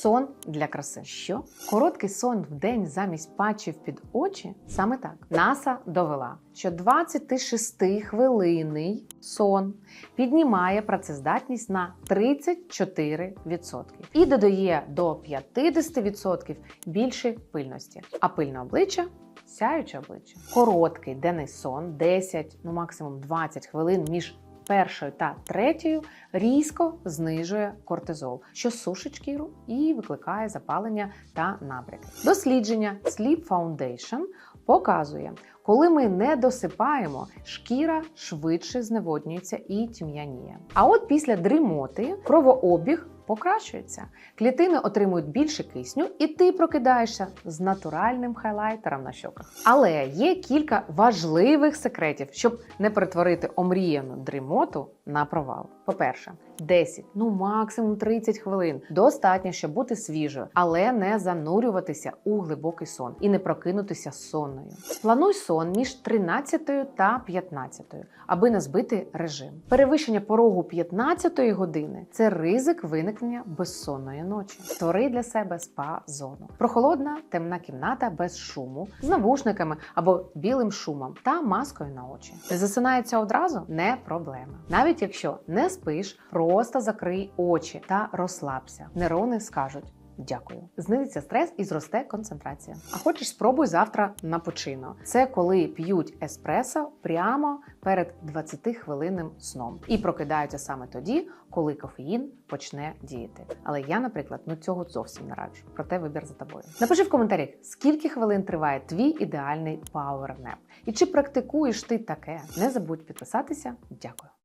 сон для краси. Що? Короткий сон в день замість патчів під очі? Саме так. НАСА довела, що 26-хвилинний сон піднімає працездатність на 34% і додає до 50% більше пильності. А пильне обличчя сяюче обличчя. Короткий денний сон 10, ну максимум 20 хвилин між першою та третьою різко знижує кортизол, що сушить шкіру і викликає запалення та набряки. Дослідження Sleep Foundation показує, коли ми не досипаємо, шкіра швидше зневоднюється і тьмяніє. А от після дрімоти кровообіг покращується. Клітини отримують більше кисню, і ти прокидаєшся з натуральним хайлайтером на щоках. Але є кілька важливих секретів, щоб не перетворити омріяну дрімоту на провал. По-перше, 10, ну максимум 30 хвилин. Достатньо, щоб бути свіжою, але не занурюватися у глибокий сон і не прокинутися сонною. Плануй сон між 13 та 15, аби не збити режим. Перевищення порогу 15 години це ризик виникнення безсонної ночі. Створи для себе спа-зону. Прохолодна темна кімната без шуму, з навушниками або білим шумом та маскою на очі. Засинається одразу не проблема. Навіть якщо не спиш, просто закрий очі та розслабся. Нейрони скажуть. Дякую. Знизиться стрес і зросте концентрація. А хочеш спробуй завтра на почину. Це коли п'ють еспресо прямо перед 20-хвилинним сном і прокидаються саме тоді, коли кофеїн почне діяти. Але я, наприклад, ну цього зовсім не раджу. Проте вибір за тобою. Напиши в коментарях, скільки хвилин триває твій ідеальний пауернеп і чи практикуєш ти таке. Не забудь підписатися. Дякую.